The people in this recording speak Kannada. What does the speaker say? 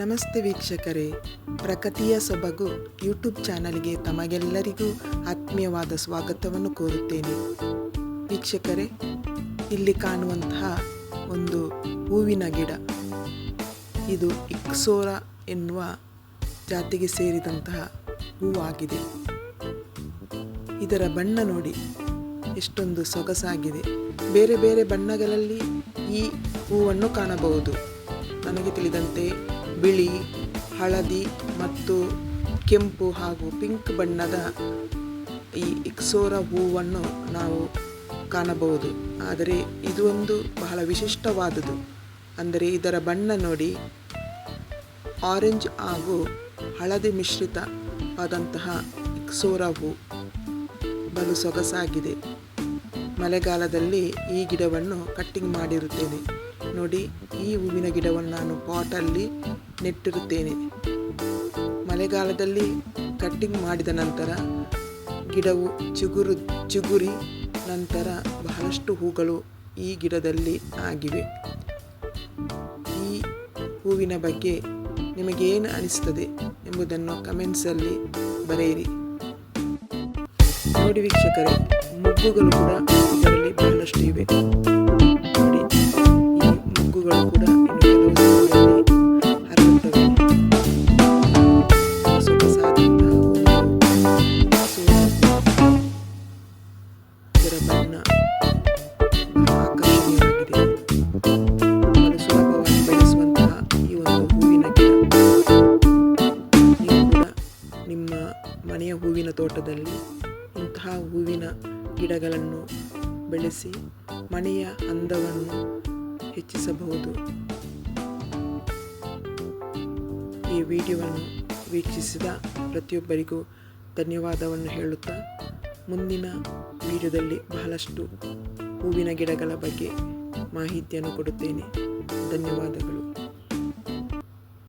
ನಮಸ್ತೆ ವೀಕ್ಷಕರೇ. ಪ್ರಕೃತಿಯ ಸೊಬಗು ಯೂಟ್ಯೂಬ್ ಚಾನಲ್ಗೆ ತಮಗೆಲ್ಲರಿಗೂ ಆತ್ಮೀಯವಾದ ಸ್ವಾಗತವನ್ನು ಕೋರುತ್ತೇನೆ. ವೀಕ್ಷಕರೇ, ಇಲ್ಲಿ ಕಾಣುವಂತಹ ಒಂದು ಹೂವಿನ ಗಿಡ. ಇದು ಇಕ್ಸೋರ ಎನ್ನುವ ಜಾತಿಗೆ ಸೇರಿದಂತಹ ಹೂವಾಗಿದೆ. ಇದರ ಬಣ್ಣ ನೋಡಿ, ಎಷ್ಟೊಂದು ಸೊಗಸಾಗಿದೆ. ಬೇರೆ ಬೇರೆ ಬಣ್ಣಗಳಲ್ಲಿ ಈ ಹೂವನ್ನು ಕಾಣಬಹುದು. ನನಗೆ ತಿಳಿದಂತೆ ಬಿಳಿ, ಹಳದಿ ಮತ್ತು ಕೆಂಪು ಹಾಗೂ ಪಿಂಕ್ ಬಣ್ಣದ ಈ ಇಕ್ಸೋರ ಹೂವನ್ನು ನಾವು ಕಾಣಬಹುದು. ಆದರೆ ಇದು ಒಂದು ಬಹಳ ವಿಶಿಷ್ಟವಾದುದು ಅಂದರೆ ಇದರ ಬಣ್ಣ ನೋಡಿ ಆರೆಂಜ್ ಹಾಗೂ ಹಳದಿ ಮಿಶ್ರಿತವಾದಂತಹ ಇಕ್ಸೋರ ಹೂ. ಬಲು ಸೊಗಸಾಗಿದೆ. ಮಳೆಗಾಲದಲ್ಲಿ ಈ ಗಿಡವನ್ನು ಕಟ್ಟಿಂಗ್ ಮಾಡಿರುತ್ತೇನೆ. ನೋಡಿ, ಈ ಹೂವಿನ ಗಿಡವನ್ನು ನಾನು ಪಾಟಲ್ಲಿ ನೆಟ್ಟಿರುತ್ತೇನೆ. ಮಳೆಗಾಲದಲ್ಲಿ ಕಟ್ಟಿಂಗ್ ಮಾಡಿದ ನಂತರ, ಗಿಡವು ಚಿಗುರು, ಚಿಗುರಿ ನಂತರ ಬಹಳಷ್ಟು ಹೂಗಳು ಈ ಗಿಡದಲ್ಲಿ ಆಗಿವೆ. ಈ ಹೂವಿನ ಬಗ್ಗೆ ನಿಮಗೇನು ಅನಿಸ್ತದೆ ಎಂಬುದನ್ನು ಕಮೆಂಟ್ಸಲ್ಲಿ ಬರೆಯಿರಿ. ನೋಡಿ ವೀಕ್ಷಕರೇ ಮುಗ್ಗುಗಳು ಕೂಡ ಇದರಲ್ಲಿ ಬಹಳಷ್ಟು ಇವೆ. ನೋಡಿ, ಈ ಮುಗ್ಗುಗಳು ಕೂಡ ಹೂವಿನ ನಿಮ್ಮ ಮನೆಯ ಹೂವಿನ ತೋಟದಲ್ಲಿ ಇಂತಹ ಹೂವಿನ ಗಿಡಗಳನ್ನು ಬೆಳೆಸಿ ಮನೆಯ ಅಂದವನ್ನು ಹೆಚ್ಚಿಸಬಹುದು. ಈ ವಿಡಿಯೋವನ್ನು ವೀಕ್ಷಿಸಿದ ಪ್ರತಿಯೊಬ್ಬರಿಗೂ ಧನ್ಯವಾದವನ್ನು ಹೇಳುತ್ತಾ, ಮುಂದಿನ ವಿಡಿಯೋದಲ್ಲಿ ಬಹಳಷ್ಟು ಹೂವಿನ ಗಿಡಗಳ ಬಗ್ಗೆ ಮಾಹಿತಿಯನ್ನು ಕೊಡುತ್ತೇನೆ. ಧನ್ಯವಾದಗಳು.